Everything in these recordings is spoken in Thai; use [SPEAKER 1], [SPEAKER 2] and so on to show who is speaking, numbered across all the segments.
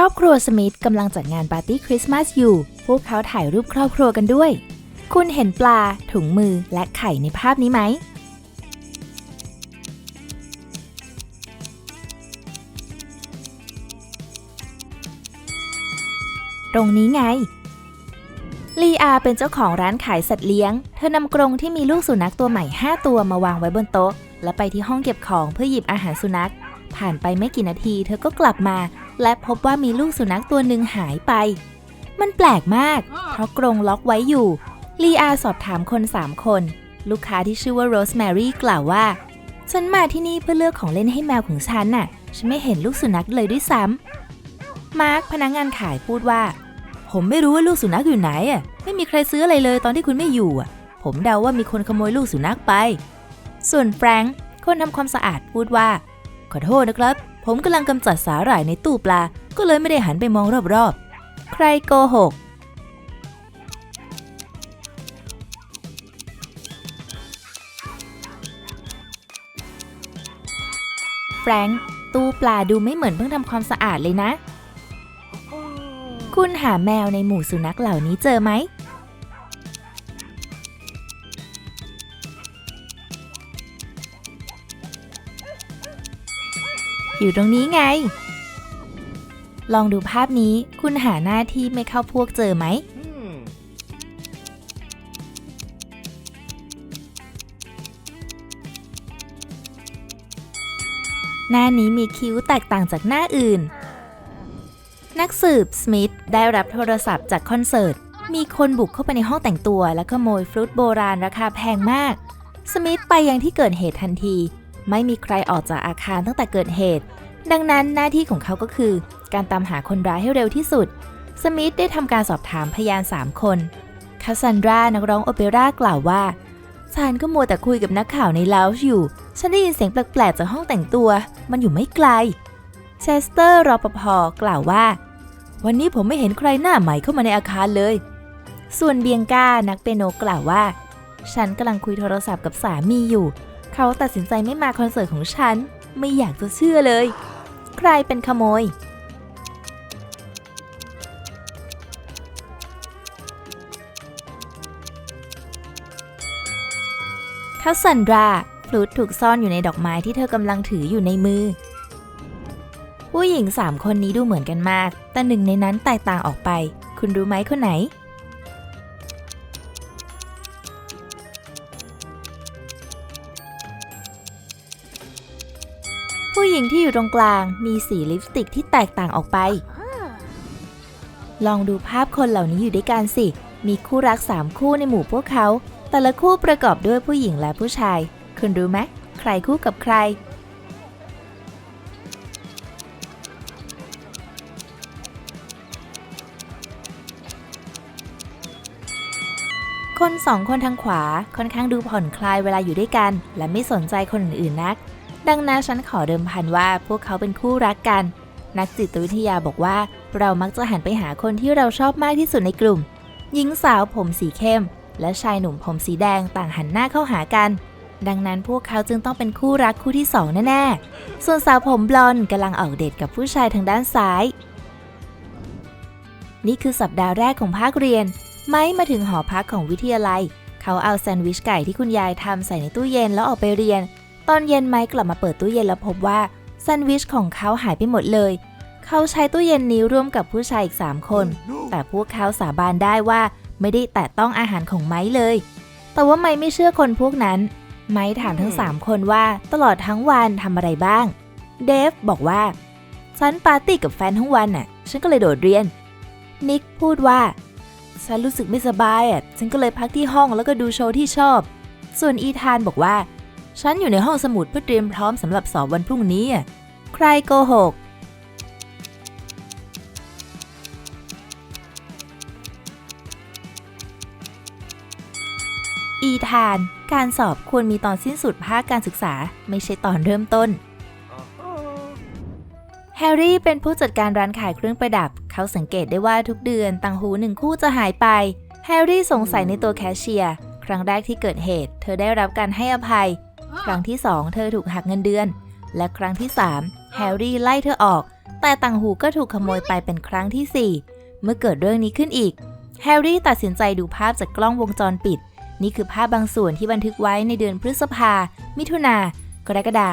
[SPEAKER 1] ครอบครัวสมิธกำลังจัดงานปาร์ตี้คริสต์มาสอยู่ พวกเขาถ่ายรูปครอบครัวกันด้วย คุณเห็นปลา ถุงมือและไข่ในภาพนี้ไหม ตรงนี้ไง ลีอาเป็นเจ้าของร้านขายสัตว์เลี้ยง เธอนำกรงที่มีลูกสุนัขตัวใหม่ 5 ตัวมาวางไว้บนโต๊ะ และไปที่ห้องเก็บของเพื่อหยิบอาหารสุนัข ผ่านไปไม่กี่นาที เธอก็กลับมา และพบว่ามีลูกสุนัขตัวหนึ่งหายไป มันแปลกมาก เพราะกรงล็อกไว้อยู่ ลีอาสอบถามคน3คน ลูกค้าที่ชื่อว่าโรสแมรี่กล่าวว่า ฉันมาที่นี่เพื่อเลือกของเล่นให้แมวของฉันน่ะ ฉันไม่เห็นลูกสุนัขเลยด้วยซ้ำ มาร์คพนักงานขายพูดว่า ผมไม่รู้ว่าลูกสุนัขอยู่ไหนอะ ไม่มีใครซื้ออะไรเลยตอนที่คุณไม่อยู่อะ ผมเดาว่ามีคนขโมยลูกสุนัขไป ส่วนแฟรงค์คนทำความสะอาดพูดว่า ขอโทษนะครับ ผมกำลังกำจัดสาหร่ายในตู้ปลา ก็เลยไม่ได้หันไปมองรอบๆ ใครโกหก แฟรงค์ตู้ปลาดูไม่เหมือนเพิ่งทำความสะอาดเลยนะ คุณหาแมวในหมู่สุนัขเหล่านี้เจอไหม อยู่ตรงนี้ไง ลองดูภาพนี้คุณหาหน้าที่ไม่เข้าพวกเจอไหม หน้านี้มีคิ้วแตกต่างจากหน้าอื่น นักสืบสมิธได้รับโทรศัพท์จากคอนเสิร์ต มีคนบุกเข้าไปในห้องแต่งตัว และขโมยฟรุตโบราณราคาแพงมาก สมิธไปยังที่เกิดเหตุทันที ไม่มีใครออกจากอาคารตั้งแต่เกิดเหตุ ดังนั้นหน้าที่ของเขาก็คือ การตามหาคนร้ายให้เร็วที่สุด สมิธได้ทำการสอบถามพยาน 3 คนคาซันดรานักร้องโอเปร่ากล่าวว่าฉันก็มัวแต่คุยกับนักข่าวในลาวช์อยู่ ฉันได้ยินเสียงแปลกๆจากห้องแต่งตัว มันอยู่ไม่ไกล เชสเตอร์รอปภกล่าวว่า วันนี้ผมไม่เห็นใครหน้าใหม่เข้ามาในอาคารเลย ส่วนเบียงกานักเปียโนกล่าวว่า ฉันกำลังคุยโทรศัพท์กับสามีอยู่ เขาตัดสินใจไม่มาคอนเสิร์ตของฉัน ไม่อยากจะเชื่อเลย ใครเป็นขโมยคาสันดราฟลุตถูกซ่อนอยู่ในดอกไม้ที่เธอกำลังถืออยู่ในมือ ผู้หญิงสามคนนี้ดูเหมือนกันมาก แต่หนึ่งในนั้นแตกต่างออกไป คุณรู้ไหมคนไหน อยู่ตรงกลางมีสีลิปสติกที่แตกต่างออกไป ลองดูภาพคนเหล่านี้อยู่ด้วยกันสิ มีคู่รักสามคู่ในหมู่พวกเขา แต่ละคู่ประกอบด้วยผู้หญิงและผู้ชาย คุณรู้ไหมใครคู่กับใคร คนสองคนทางขวาค่อนข้างดูผ่อนคลายเวลาอยู่ด้วยกัน และไม่สนใจคนอื่นๆนัก ดังนั้นฉันขอเดิมพันว่าพวกเขาเป็นคู่รักกัน นักจิตวิทยาบอกว่า เรามักจะหันไปหาคนที่เราชอบมากที่สุดในกลุ่ม หญิงสาวผมสีเข้ม และชายหนุ่มผมสีแดงต่างหันหน้าเข้าหากัน ดังนั้นพวกเขาจึงต้องเป็นคู่รักคู่ที่สองแน่ๆ ส่วนสาวผมบลอนกำลังออกเดทกับผู้ชายทางด้านซ้าย นี่คือสัปดาห์แรกของภาคเรียน ไม้มาถึงหอพักของวิทยาลัย เขาเอาแซนด์วิชไก่ที่คุณยายทำใส่ในตู้เย็นแล้วออกไปเรียน ตอนเย็นไม้กลับมาเปิดตู้เย็นแล้วพบว่าแซนด์วิชของเขาหายไปหมดเลย เขาใช้ตู้เย็นนี้ร่วมกับผู้ชายอีก 3 คน แต่พวกเขาสาบานได้ว่าไม่ได้แตะต้องอาหารของไม้เลย แต่ว่าไม้ไม่เชื่อคนพวกนั้น ไม้ถามทั้ง 3 คนว่าตลอดทั้งวันทำอะไรบ้าง เดฟบอกว่าฉันปาร์ตี้กับแฟนทั้งวันน่ะ ฉันก็เลยโดดเรียน นิกพูดว่า ฉันรู้สึกไม่สบายอะ ฉันก็เลยพักที่ห้องแล้วก็ดูโชว์ที่ชอบ ส่วนอีธานบอกว่า ฉันอยู่ในห้องสมุดเพื่อเตรียมพร้อมสำหรับสอบวันพรุ่งนี้อะใครโกหก อีธาน การสอบควรมีตอนสิ้นสุดภาคการศึกษา ไม่ใช่ตอนเริ่มต้น แฮร์รี่เป็นผู้จัดการร้านขายเครื่องประดับ เขาสังเกตได้ว่าทุกเดือนต่างหูหนึ่งคู่จะหายไป แฮร์รี่สงสัยในตัวแคชเชียร์ ครั้งแรกที่เกิดเหตุ เธอได้รับการให้อภัย ครั้งที่สองเธอถูกหักเงินเดือน และครั้งที่สามแฮร์รี่ไล่เธอออก แต่ต่างหูก็ถูกขโมยไปเป็นครั้งที่ 4 เมื่อเกิดเรื่องนี้ขึ้นอีก แฮร์รี่ตัดสินใจดูภาพจากกล้องวงจรปิด นี่คือภาพบางส่วนที่บันทึกไว้ในเดือนพฤษภา มิถุนา กรกฎา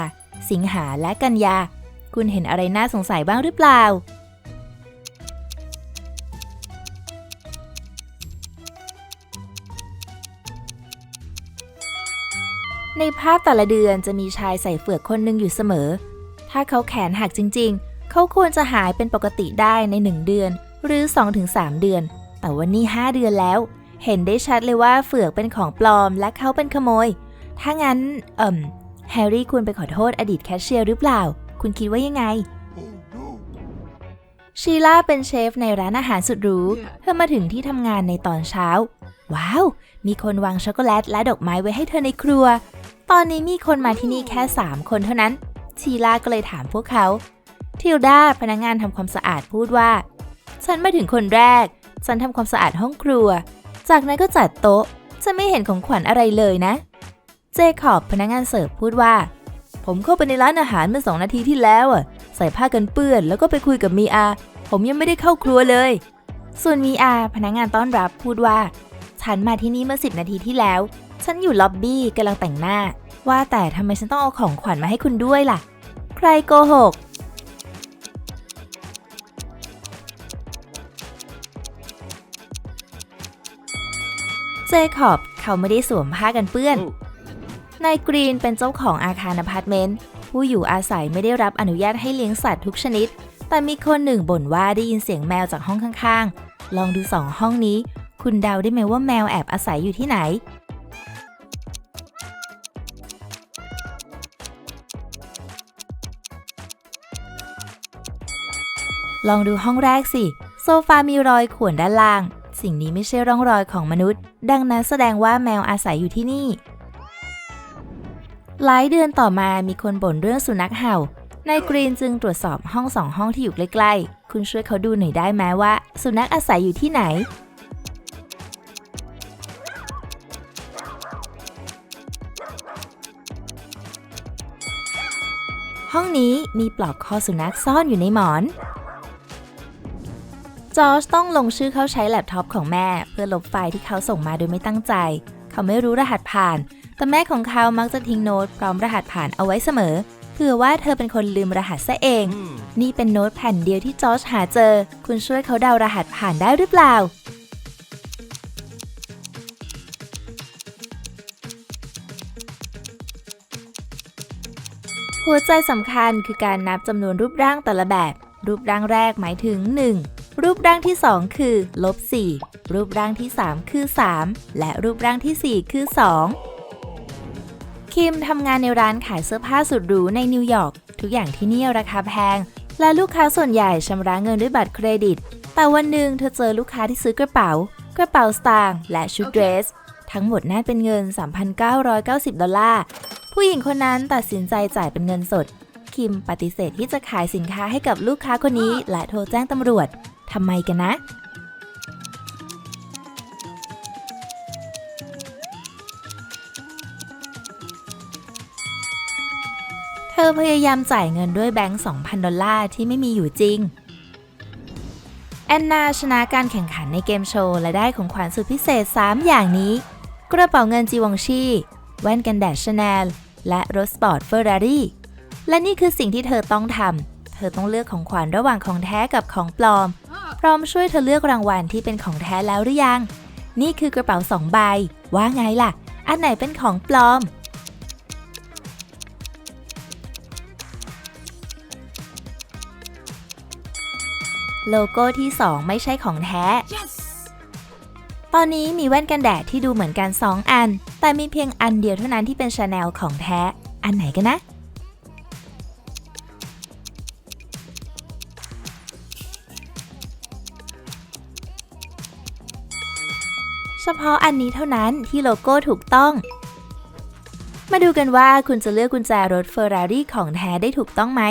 [SPEAKER 1] สิงหา และกันยา คุณเห็นอะไรน่าสงสัยบ้างหรือเปล่า ในภาพแต่ละเดือนจะมีชายใส่เฟือกคนหนึ่งอยู่เสมอ ถ้าเขาแขนหักจริง ๆ เขาควรจะหายเป็นปกติได้ใน 1 เดือน หรือ 2-3 เดือน แต่วันนี้ 5 เดือนแล้ว เห็นได้ชัดเลยว่าเฟือกเป็นของปลอมและเขาเป็นขโมย ถ้างั้น เอ่มแฮร์รี่ควรไปขอโทษอดีตแคชเชียร์หรือเปล่า คุณคิดว่ายังไงชีล่าเป็นเชฟในร้านอาหารสุดหรู เธอมาถึงที่ทำงานในตอนเช้า ว้าว มีคนวางช็อกโกแลตและดอกไม้ไว้ให้เธอในครัว ตอนนี้มีคนมาที่นี่แค่ 3 คนเท่านั้น ชีลาก็เลยถามพวกเขา ทิลดาพนักงานทำความสะอาดพูดว่า ฉันมาถึงคนแรก ฉันทำความสะอาดห้องครัว จากนั้นก็จัดโต๊ะฉันไม่เห็นของขวัญอะไรเลยนะ เจคอบพนักงานเสิร์ฟพูดว่า ผมเข้าไปในร้านอาหารเมื่อสองนาทีที่แล้วอะ ใส่ผ้ากันเปื้อนแล้วก็ไปคุยกับมีอา ผมยังไม่ได้เข้าครัวเลยส่วนมีอาพนักงานต้อนรับพูดว่า ฉันมาที่นี่เมื่อสิบนาทีที่แล้ว ฉันอยู่ล็อบบี้กำลังแต่งหน้า ว่าแต่ทำไมฉันต้องเอาของขวัญมาให้คุณด้วยล่ะ ใครโกหก เจคอบเขาไม่ได้สวมผ้ากันเปื้อน นายกรีนเป็นเจ้าของอาคารอพาร์ตเมนต์ ผู้อยู่อาศัยไม่ได้รับอนุญาตให้เลี้ยงสัตว์ทุกชนิด แต่มีคนหนึ่งบ่นว่าได้ยินเสียงแมวจากห้องข้างๆ ลองดูสองห้องนี้ คุณเดาได้ไหมว่าแมวแอบอาศัยอยู่ที่ไหน ลองดูห้องแรกสิ โซฟามีรอยข่วนด้านล่าง สิ่งนี้ไม่ใช่ร่องรอยของมนุษย์ ดังนั้นแสดงว่าแมวอาศัยอยู่ที่นี่ หลายเดือนต่อมามีคนบ่นเรื่องสุนัขเห่านายกรีนจึงตรวจสอบห้องสองห้องที่อยู่ใกล้ๆ คุณช่วยเขาดูหน่อยได้ไหมว่า สุนัขอาศัยอยู่ที่ไหน ห้องนี้มีปลอกคอสุนัขซ่อนอยู่ในหมอน จอร์จต้องลงชื่อเข้าใช้แล็ปท็อปของแม่ เพื่อลบไฟล์ที่เขาส่งมาโดยไม่ตั้งใจ เขาไม่รู้รหัสผ่าน แต่แม่ของเขามักจะทิ้งโน้ตพร้อมรหัสผ่านเอาไว้เสมอเผื่อว่าเธอเป็นคนลืมรหัสซะเอง นี่เป็นโน้ตแผ่นเดียวที่จอร์จหาเจอ คุณช่วยเขาเดารหัสผ่านได้หรือเปล่า หัวใจสำคัญคือการนับจำนวนรูปร่างแต่ละแบบ รูปร่างแรกหมายถึง 1 รูปร่างที่ 2 คือลบ4รูปร่างที่ 3 คือ 3 และรูปร่างทีสี่ 4 คือ 2 คิมทำงานในร้านขายเสื้อผ้าสุดหรูในนิวยอร์กทุกอย่างที่นี่ราคาแพง และลูกค้าส่วนใหญ่ชำระเงินด้วยบัตรเครดิต แต่วันหนึ่งเธอเจอลูกค้าที่ซื้อกระเป๋า กระเป๋าสตางค์และชุดเดรส ทั้งหมดนั่นเป็นเงิน 3,990 ดอลลาร์ ผู้หญิงคนนั้นตัดสินใจจ่ายเป็นเงินสด คิมปฏิเสธที่จะขายสินค้าให้กับลูกค้าคนนี้ และโทรแจ้งตำรวจทำไมกันนะ เธอพยายามจ่ายเงินด้วยแบงค์ 2,000 ดอลลาร์ที่ไม่มีอยู่จริง แอนนาชนะการแข่งขันในเกมโชว์และได้ของขวัญสุดพิเศษ 3 อย่างนี้ กระเป๋าเงินจีวองชีแว่นกันแดดชาแนล และรถสปอร์ตเฟอร์รารี่และนี่คือสิ่งที่เธอต้องทำ เธอต้องเลือกของขวัญระหว่างของแท้กับของปลอม พร้อมช่วยเธอเลือกรางวัลที่เป็นของแท้แล้วหรือยัง นี่คือกระเป๋าสองใบ ว่าไงล่ะ อันไหนเป็นของปลอม โลโก้ที่ 2 ไม่ใช่ของแท้ ตอนนี้มีแว่นกันแดดที่ดูเหมือนกัน 2 อัน แต่มีเพียงอันเดียวเท่านั้นที่เป็นชาแนลของแท้ อันไหนกันนะ เฉพาะอันนี้เท่านั้นที่โลโก้ถูกต้อง มาดูกันว่าคุณจะเลือกกุญแจรถเฟอร์รารี่ของแท้ได้ถูกต้องไหม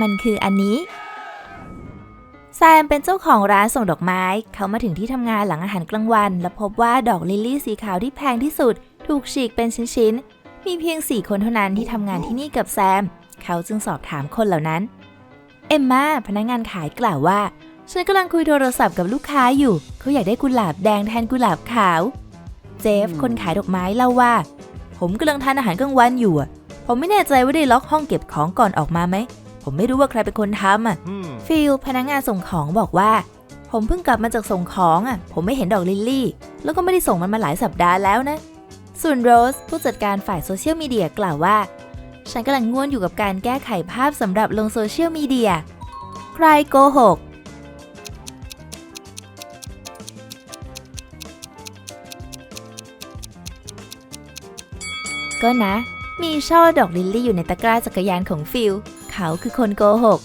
[SPEAKER 1] มันคืออันนี้แซมเป็นเจ้าของร้านส่งดอกไม้ เขามาถึงที่ทำงานหลังอาหารกลางวัน และพบว่าดอกลิลลี่สีขาวที่แพงที่สุด ถูกฉีกเป็นชิ้นๆ มีเพียง 4 คนเท่านั้นที่ทำงานที่นี่กับแซม เขาจึงสอบถามคนเหล่านั้น เอมมาพนักงานขายกล่าวว่า ฉันกำลังคุยโทรศัพท์กับลูกค้าอยู่ เขาอยากได้กุหลาบแดงแทนกุหลาบขาว เจฟ คนขายดอกไม้เล่าว่า ผมกำลังทานอาหารกลางวันอยู่อะผมไม่แน่ใจว่าได้ล็อกห้องเก็บของก่อนออกมาไหม ผมไม่รู้ว่าใครเป็นคนทำอะ
[SPEAKER 2] Hmm.
[SPEAKER 1] ฟิลพนักงานส่งของบอกว่า ผมเพิ่งกลับมาจากส่งของอะ ผมไม่เห็นดอกลิลลี่ แล้วก็ไม่ได้ส่งมันมาหลายสัปดาห์แล้วนะ ส่วนโรสผู้จัดการฝ่ายโซเชียลมีเดียกล่าวว่า ฉันกำลังง่วนอยู่กับการแก้ไขภาพสำหรับลงโซเชียลมีเดีย ใครโกหกก็นะ มีช่อดอกลิลลี่อยู่ในตะกร้าจักรยานของฟิล เขาคือคนโกหก